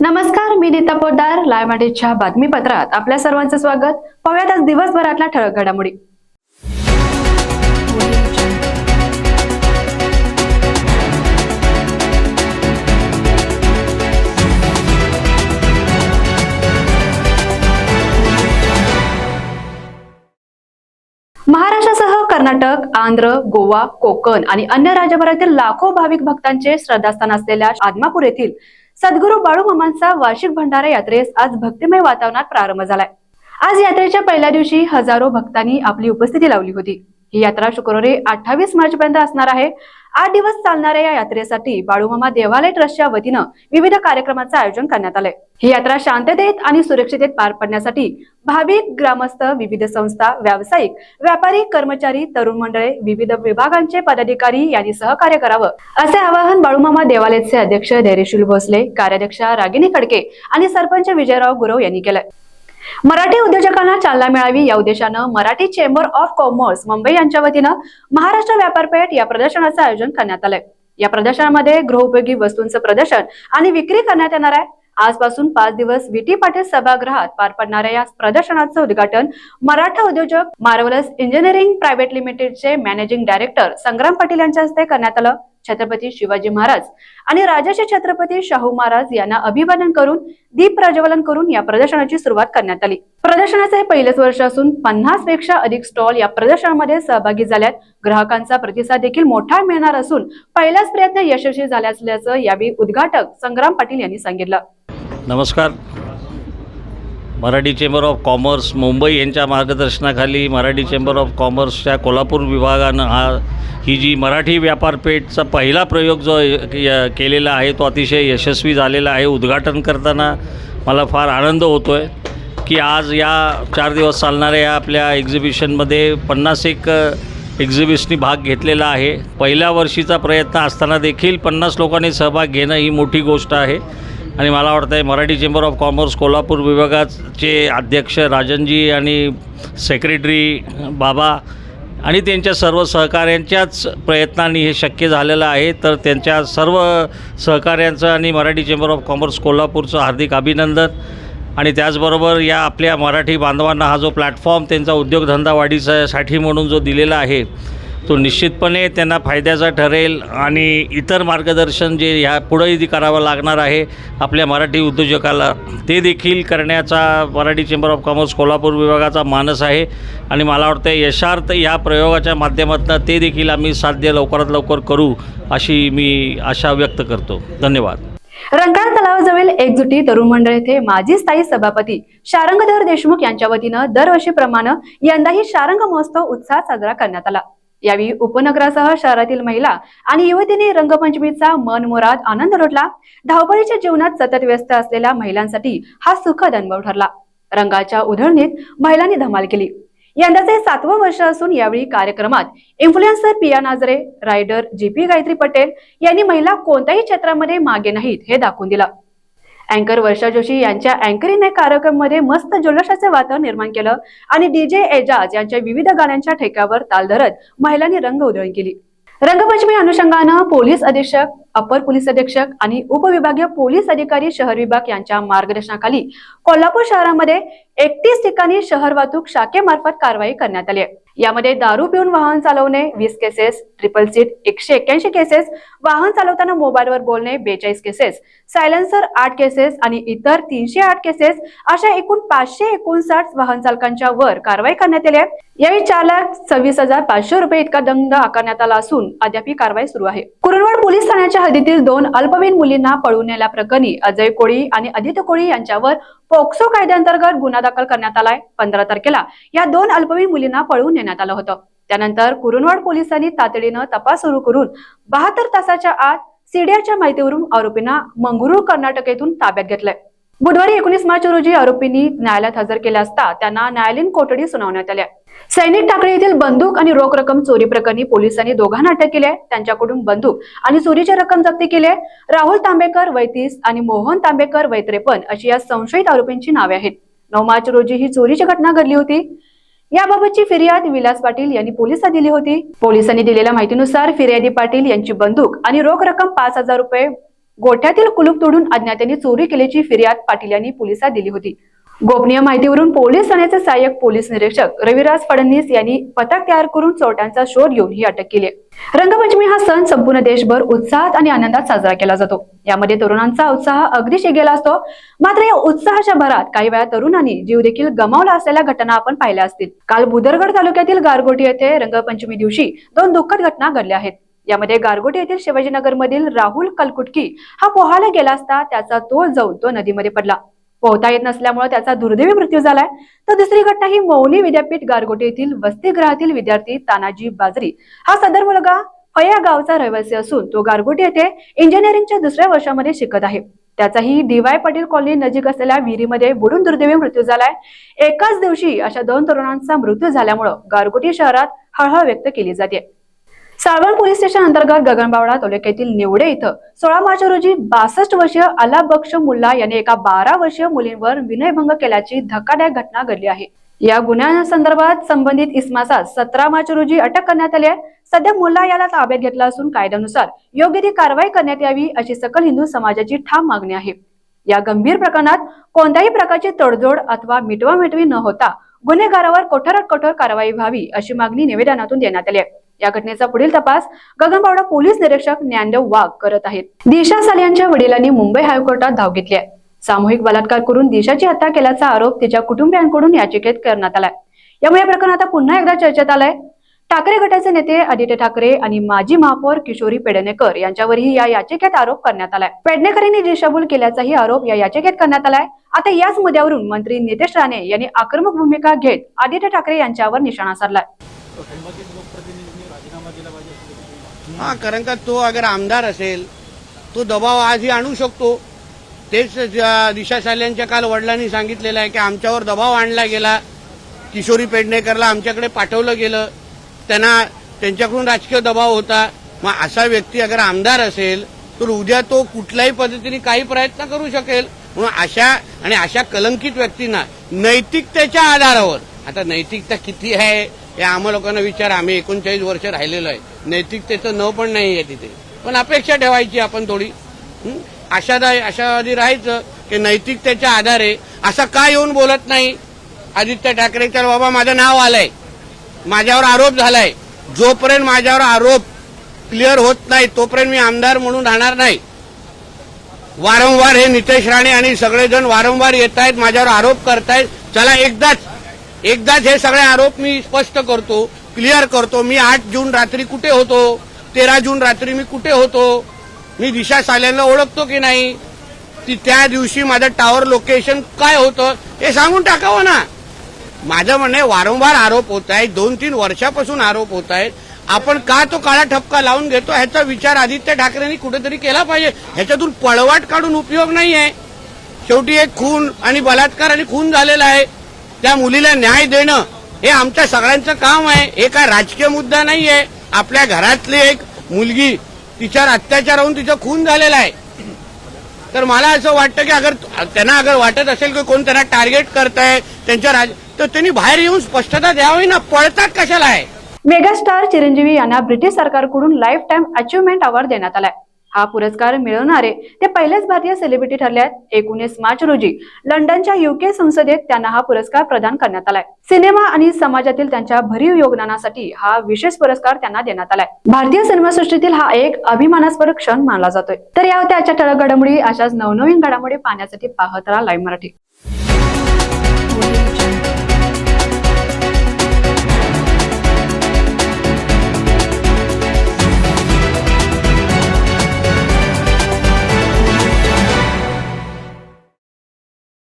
नमस्कार मी नीता पोद्दार लाईव्ह बातमीपत्रात. आपल्या सर्वांचं स्वागत. पाहूयात आज दिवसभरातल्या ठळक घडामोडी. महाराष्ट्रासह कर्नाटक आंध्र गोवा कोकण आणि अन्य राज्यभरातील लाखो भाविक भक्तांचे श्रद्धास्थान असलेल्या आदमापूर येथील सद्गुरू बाळूमामांचा वार्षिक भंडारा यात्रेस आज भक्तिमय वातावरणात प्रारंभ झालाय. आज यात्रेच्या पहिल्या दिवशी हजारो भक्तांनी आपली उपस्थिती लावली होती. ही यात्रा शुक्रवारी अठ्ठावीस मार्च पर्यंत असणार आहे. आठ दिवस चालणाऱ्या या यात्रेसाठी बाळूमामा देवालय ट्रस्टच्या वतीनं विविध कार्यक्रमाचं आयोजन करण्यात आलंय. ही यात्रा शांततेत आणि सुरक्षितेत पार पडण्यासाठी भाविक ग्रामस्थ विविध संस्था व्यावसायिक व्यापारी कर्मचारी तरुण मंडळे विविध विभागांचे पदाधिकारी यांनी सहकार्य करावं. असे आवाहन बाळूमामा देवालयाचे अध्यक्ष धैर्यशील भोसले कार्याध्यक्षा रागिनी खडके आणि सरपंच विजयराव गुरव यांनी केलंय. मराठी उद्योजकांना चालना मिळावी या उद्देशानं Marathi chamber of commerce Mumbai यांच्या वतीनं महाराष्ट्र व्यापारपेठ या प्रदर्शनाचं आयोजन करण्यात आलंय. या प्रदर्शनामध्ये गृहोपयोगी वस्तूंचं प्रदर्शन आणि विक्री करण्यात येणार आहे. आजपासून पाच दिवस विटी पाटील सभागृहात पार पडणाऱ्या या प्रदर्शनाचं उद्घाटन मराठा उद्योजक मार्वलस इंजिनिअरिंग प्रायव्हेट लिमिटेडचे मॅनेजिंग डायरेक्टर संग्राम पाटील यांच्या हस्ते करण्यात आलं. छत्रपती शिवाजी महाराज आणि राजाचे छत्रपती शाहू महाराज यांना अभिवादन करून दीप प्रज्वलन करून या प्रदर्शनाची सुरुवात करण्यात आली. प्रदर्शनाचे हे पहिलेच वर्ष असून पन्नासपेक्षा अधिक स्टॉल या प्रदर्शनामध्ये सहभागी झाल्यात. ग्राहकांचा प्रतिसाद देखील मोठा मिळणार असून पहिलाच प्रयत्न यशस्वी झाला असल्याचं यावेळी उद्घाटक संग्राम पाटील यांनी सांगितलं. नमस्कार. Marathi chamber of commerce Mumbai यांच्या मार्गदर्शनाखाली मराठी चेंबर ऑफ कॉमर्सच्या कोल्हापूर विभागानं हा ही जी मराठी व्यापारपेठचा पहिला प्रयोग जो य- केलेला आहे तो अतिशय यशस्वी झालेला आहे. उद्घाटन करताना मला फार आनंद होतो आहे की आज या चार दिवस चालणाऱ्या या आपल्या एक्झिबिशनमध्ये पन्नास एक एक्झिबिशनी भाग घेतलेला आहे. पहिल्या वर्षीचा प्रयत्न असताना देखील पन्नास लोकांनी सहभाग घेणं ही मोठी गोष्ट आहे. आणि मला वाटतं आहे Marathi chamber of commerce Kolhapur विभागाचे अध्यक्ष राजनजी आणि सेक्रेटरी बाबा आणि त्यांच्या सर्व सहकाऱ्यांच्याच प्रयत्नांनी हे शक्य झालेलं आहे. तर त्यांच्या सर्व सहकाऱ्यांचं आणि मराठी चेंबर ऑफ कॉमर्स कोल्हापूरचं हार्दिक अभिनंदन. आणि त्याचबरोबर या आपल्या मराठी बांधवांना हा जो प्लॅटफॉर्म त्यांचा उद्योगधंदा वाढीसाठी म्हणून जो दिलेला आहे तो निश्चितपणे त्यांना फायद्याचा ठरेल आणि इतर मार्गदर्शन जे ह्या पुढेही करावं लागणार आहे आपल्या मराठी उद्योजकाला ते देखील करण्याचा Marathi chamber of commerce Kolhapur विभागाचा मानस आहे. आणि मला वाटतं यशार्थ या प्रयोगाच्या माध्यमातून ते देखील आम्ही साध्य लवकरात लवकर करू अशी मी आशा व्यक्त करतो. धन्यवाद. रंकाळा तलावाजवळ एकजुटी तरुण मंडळ येथे माजी स्थायी सभापती शारंगधर देशमुख यांच्या वतीनं दरवर्षीप्रमाणे यंदाही शारंग महोत्सव उत्साहात साजरा करण्यात आला. यावेळी उपनगरासह शहरातील महिला आणि युवतींनी रंगपंचमीचा मनमुराद आनंद लुटला. धावपळीच्या जीवनात सतत व्यस्त असलेल्या महिलांसाठी हा सुखद अनुभव ठरला. रंगाच्या उधळणीत महिलांनी धमाल केली. यंदाचे सातवं वर्ष असून यावेळी कार्यक्रमात influencer Piya Najre rider G P Gayatri Patel यांनी महिला कोणत्याही क्षेत्रामध्ये मागे नाहीत हे दाखवून दिलं. अँकर वर्षा जोशी यांच्या अँकरीने कार्यक्रममध्ये मस्त जल्लोषाचे वातावरण निर्माण केलं आणि डीजे एजाज यांच्या विविध गाण्यांच्या ठेक्यावर ताल धरत महिलांनी रंग उधळण केली. रंगपंचमी अनुषंगानं पोलीस अधीक्षक अपर पोलीस अधीक्षक आणि उपविभागीय पोलीस अधिकारी शहर विभाग यांच्या मार्गदर्शनाखाली कोल्हापूर शहरामध्ये एकतीस ठिकाणी शहर वाहतूक शाखेमार्फत कारवाई करण्यात आली आहे. यामध्ये दारू पिऊन वाहन चालवणे वीस केसेस ट्रिपल सीट एकशे एक्क्याऐंशी केसेस वाहन चालवताना मोबाईलवर बोलणे बेचाळीस केसेस सायलेन्सर आठ केसेस आणि इतर तीनशे आठ केसेस अशा एकूण पाचशे एकोणसाठ वाहन चालकांच्या वर कारवाई करण्यात आली आहे. यावेळी चार लाख सव्वीस हजार पाचशे रुपये इतका दंड आकारण्यात आला असून अद्याप ही कारवाई सुरू आहे. कुरुंदवाड पोलीस ठाण्याच्या हद्दीतील दोन अल्पवयीन मुलींना पळून नेल्याप्रकरणी अजय कोळी आणि आदित्य कोळी यांच्यावर पोक्सो कायद्याअंतर्गत गुन्हा दाखल करण्यात आलाय. पंधरा तारखेला या दोन अल्पवयीन मुलींना पळून नेण्यात आलं होतं. त्यानंतर कुरुंदवाड पोलिसांनी तातडीनं तपास सुरू करून बहात्तर तासाच्या आत सीडीआरच्या माहितीवरून आरोपींना मंगरुळ कर्नाटक येथून ताब्यात घेतलंय. बुधवारी एकोणीस मार्च रोजी आरोपींनी न्यायालयात हजर केले असता त्यांना न्यायालयीन कोठडी सुनावण्यात आल्या सैनिक टाकळी येथील बंदूक आणि रोख रक्कम चोरी प्रकरणी पोलिसांनी दोघांना अटक केली आहे. त्यांच्याकडून बंदूक आणि चोरीची रक्कम जप्त केली आहे. राहुल तांबेकर वैतीस आणि मोहन तांबेकर वय अशी या संशयित आरोपींची नावे आहेत. नऊ मार्च रोजी ही चोरीची घटना घडली होती. याबाबतची फिर्याद विलास पाटील यांनी पोलिसात दिली होती. पोलिसांनी दिलेल्या माहितीनुसार फिर्यादी पाटील यांची बंदूक आणि रोख रक्कम पाच हजार रुपये गोठ्यातील कुलूप तोडून अज्ञातांनी चोरी केल्याची फिर्याद पाटील यांनी पोलिसात दिली होती. गोपनीय माहितीवरून पोलीस ठाण्याचे सहाय्यक पोलीस निरीक्षक रविराज फडणवीस यांनी पथक तयार करून चोरट्यांचा शोध घेऊन ही अटक केली रंगपंचमी हा सण संपूर्ण देशभर उत्साहात आणि आनंदात साजरा केला जातो. यामध्ये तरुणांचा उत्साह अगदी शिगेला असतो. मात्र या उत्साहाच्या भरात काही वेळा तरुणांनी जीव देखील गमावला असलेल्या घटना आपण पाहिल्या असतील. काल बुदरगड तालुक्यातील गारगोटी येथे रंगपंचमी दिवशी दोन दुःखद घटना घडल्या आहेत. यामध्ये गारगोटी येथील शिवाजीनगर मधील राहुल कलकुटकी हा पोहायला गेला असता त्याचा तोल जाऊन तो नदीमध्ये पडला. पोहता येत नसल्यामुळे त्याचा दुर्दैवी मृत्यू झालाय. तर दुसरी घटना ही मौली विद्यापीठ गारगोटी येथील वसतिगृहातील विद्यार्थी तानाजी बाजरी. हा सदर मुलगा फया गावचा रहिवासी असून तो गारगोटी येथे इंजिनिअरिंगच्या दुसऱ्या वर्षामध्ये शिकत आहे. त्याचाही डीवाय पाटील कॉलनी नजीक असलेल्या विहिरीमध्ये बुडून दुर्दैवी मृत्यू झालाय. एकाच दिवशी अशा दोन तरुणांचा मृत्यू झाल्यामुळं गारगोटी शहरात हळहळ व्यक्त केली जाते. साळवण पोलीस स्टेशन अंतर्गत गगनबावडा तालुक्यातील निवडे इथं सोळा मार्च रोजी बासष्ट वर्षीय अला बक्ष मुल्ला याने एका बारा वर्षीय मुलींवर विनयभंग केल्याची धक्कादायक घटना घडली आहे. या गुन्ह्यासंदर्भात संबंधित इस्माचा सतरा मार्च रोजी अटक करण्यात आली आहे. सध्या मुल्ला याला ताब्यात घेतला असून कायद्यानुसार योग्य ती कारवाई करण्यात यावी अशी सकल हिंदू समाजाची ठाम मागणी आहे. या गंभीर प्रकरणात कोणत्याही प्रकारची तडजोड अथवा मिटवा मिटवी न होता गुन्हेगारावर कठोरात कठोर कारवाई व्हावी अशी मागणी निवेदनातून देण्यात आली आहे. या घटनेचा पुढील तपास गगनबावडा पोलीस निरीक्षक ज्ञानदेव वाघ करत आहेत. दिशा सालियांच्या वडिलांनी मुंबई हायकोर्टात धाव घेतली आहे. सामूहिक बलात्कार करून दिशाची हत्या केल्याचा आरोप तिच्या कुटुंबियांकडून याचिकेत करण्यात आलाय. यामुळे या प्रकरण आता पुन्हा एकदा चर्चेत आलंय. ठाकरे गटाचे नेते आदित्य ठाकरे आणि माजी महापौर किशोरी पेडणेकर यांच्यावरही या याचिकेत आरोप करण्यात आलाय. पेडणेकरांनी दिशाभूल केल्याचाही आरोप या याचिकेत करण्यात आलाय. आता याच मुद्द्यावरून मंत्री नितेश राणे यांनी आक्रमक भूमिका घेत आदित्य ठाकरे यांच्यावर निशाणा साधलाय. हा कारण का तो अगर आमदार असेल तो दबाव आजही आणू शकतो. तेच ज- दिशा साल्यांच्या काल वडिलांनी सांगितलेलं आहे की आमच्यावर दबाव आणला गेला. किशोरी पेडणेकरला आमच्याकडे पाठवलं गेलं. त्यांना त्यांच्याकडून राजकीय दबाव होता. मग असा व्यक्ती अगर आमदार असेल तर उद्या तो कुठल्याही पद्धतीने काही प्रयत्न करू शकेल. म्हणून अशा आणि अशा कलंकित व्यक्तींना नैतिकतेच्या आधारावर आता नैतिकता किती आहे हे आम्हा लोकांना विचार आम्ही एकोणचाळीस वर्ष राहिलेलो आहे. नैतिकतेचं न पण नाही आहे तिथे. पण अपेक्षा ठेवायची आपण थोडी. आशादायी आशादाय आशावादी राहायचं की नैतिकतेच्या आधारे असं का येऊन बोलत नाही? आदित्य ठाकरे तर बाबा माझं नाव आलंय. माझ्यावर आरोप झालाय. जोपर्यंत माझ्यावर आरोप क्लिअर होत नाही तोपर्यंत मी आमदार म्हणून राहणार नाही. वारंवार हे नितेश राणे आणि सगळेजण वारंवार येत आहेत माझ्यावर आरोप करतायत. चला एकदाच एकदाच हे सगळे आरोप मी स्पष्ट करतो. क्लिअर करतो मी आठ जून रात्री कुठे होतो तेरा जून रात्री मी कुठे होतो मी दिशा साल्यांना ओळखतो की नाही ती त्या दिवशी माझं टावर लोकेशन काय होतं हे सांगून टाकावं ना. माझं म्हणणं आहे, वारंवार आरोप होत आहेत दोन तीन वर्षापासून आरोप होत आहेत. आपण का तो काळा ठपका लावून घेतो ह्याचा विचार आदित्य ठाकरेंनी कुठेतरी केला पाहिजे. ह्याच्यातून पळवाट काढून उपयोग नाही आहे. शेवटी एक खून आणि बलात्कार आणि खून झालेला आहे. त्या मुलीला न्याय देणं हे आमच्या सगळ्यांचं काम आहे. हे काय राजकीय मुद्दा नाही आहे आपल्या घरातली एक मुलगी तिच्यावर अत्याचार होऊन तिचा खून झालेला आहे. तर मला असं वाटतं की अगर त्यांना अगर वाटत असेल की कोण त्यांना टार्गेट करताय त्यांच्या राज तर त्यांनी बाहेर येऊन स्पष्टता द्यावी ना. पळतात कशाला आहे मेगास्टार चिरंजीवी यांना ब्रिटिश सरकारकडून लाईफ टाईम अचिव्हमेंट अवॉर्ड देण्यात आलाय. हा पुरस्कार मिळवणारे ते पहिलेच भारतीय सेलिब्रिटी ठरले आहेत एकोणीस मार्च रोजी लंडनच्या युके संसदेत त्यांना हा पुरस्कार प्रदान करण्यात आलाय. सिनेमा आणि समाजातील त्यांच्या भरीव योगदानासाठी हा विशेष पुरस्कार त्यांना देण्यात आलाय. भारतीय सिनेमासृष्टीतील हा एक अभिमानास्पद क्षण मानला जातोय. तर या होत्या आजच्या ठळक घडामोडी. अशाच नवनवीन घडामोडी पाहण्यासाठी पाहत राहा लाईव्ह मराठी.